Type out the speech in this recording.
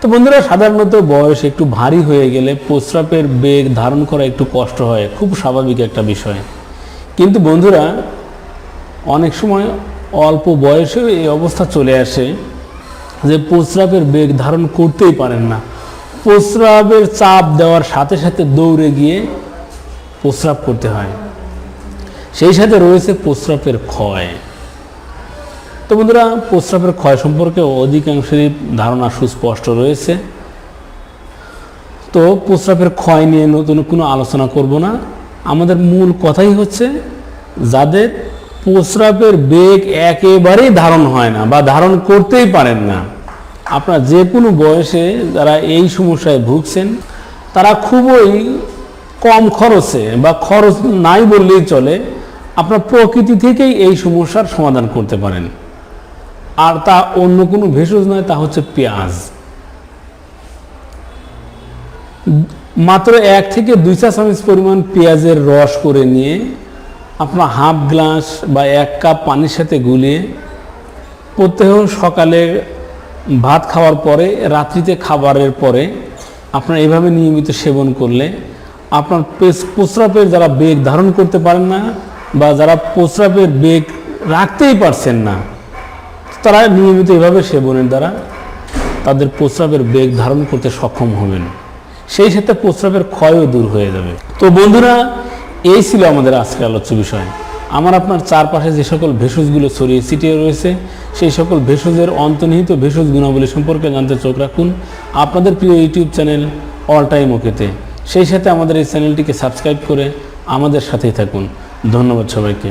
তো বন্ধুরা, সাধারণত বয়স একটু ভারী হয়ে গেলে প্রস্রাবের বেগ ধারণ করা একটু কষ্ট হয়, খুব স্বাভাবিক একটা বিষয়। কিন্তু বন্ধুরা, অনেক সময় অল্প বয়সেও এই অবস্থা চলে আসে যে প্রস্রাবের বেগ ধারণ করতেই পারেন না। প্রস্রাবের চাপ দেওয়ার সাথে সাথে দৌড়ে গিয়ে প্রস্রাব করতে হয়। সেই সাথে রয়েছে প্রস্রাবের ক্ষয়। তো বন্ধুরা, প্রস্রাবের ক্ষয় সম্পর্কে অধিকাংশেরই ধারণা সুস্পষ্ট রয়েছে। তো প্রস্রাবের ক্ষয় নিয়ে নতুন কোনো আলোচনা করব না। আমাদের মূল কথাই হচ্ছে, যাদের প্রস্রাবের বেগ একেবারেই ধারণ হয় না বা ধারণ করতেই পারেন না, আপনার যে কোনো বয়সে যারা এই সমস্যায় ভুগছেন, তারা খুবই কম খরচে বা খরচ নাই বললেই চলে, আপনার প্রকৃতি থেকেই এই সমস্যার সমাধান করতে পারেন। আর তা অন্য কোনো ভেষজ নয়, তা হচ্ছে পেঁয়াজ। মাত্র এক থেকে দুই চা চামচ পরিমাণ পেঁয়াজের রস করে নিয়ে আপনার হাফ গ্লাস বা এক কাপ পানির সাথে গুলিয়ে প্রত্যেক সকালে ভাত খাওয়ার পরে, রাত্রিতে খাবারের পরে আপনার এভাবে নিয়মিত সেবন করলে আপনার প্রস্রাবের যারা বেগ ধারণ করতে পারেন না বা যারা প্রস্রাবের বেগ রাখতেই পারছেন না তারা নিয়মিত এভাবে সেবনের দ্বারা তাদের প্রস্রাবের বেগ ধারণ করতে সক্ষম হবেন। সেই সাথে প্রস্রাবের ক্ষয়ও দূর হয়ে যাবে। তো বন্ধুরা, এই ছিল আমাদের আজকে আলোচ্য বিষয়। আমার আপনার চারপাশে যে সকল ভেষজগুলো ছড়িয়ে ছিটিয়ে রয়েছে, সেই সকল ভেষজের অন্তর্নিহিত ভেষজ গুণাবলী সম্পর্কে জানতে চোখ রাখুন আপনাদের প্রিয় ইউটিউব চ্যানেল অল টাইম ওকেতে। সেই সাথে আমাদের এই চ্যানেলটিকে সাবস্ক্রাইব করে আমাদের সাথেই থাকুন। ধন্যবাদ সবাইকে।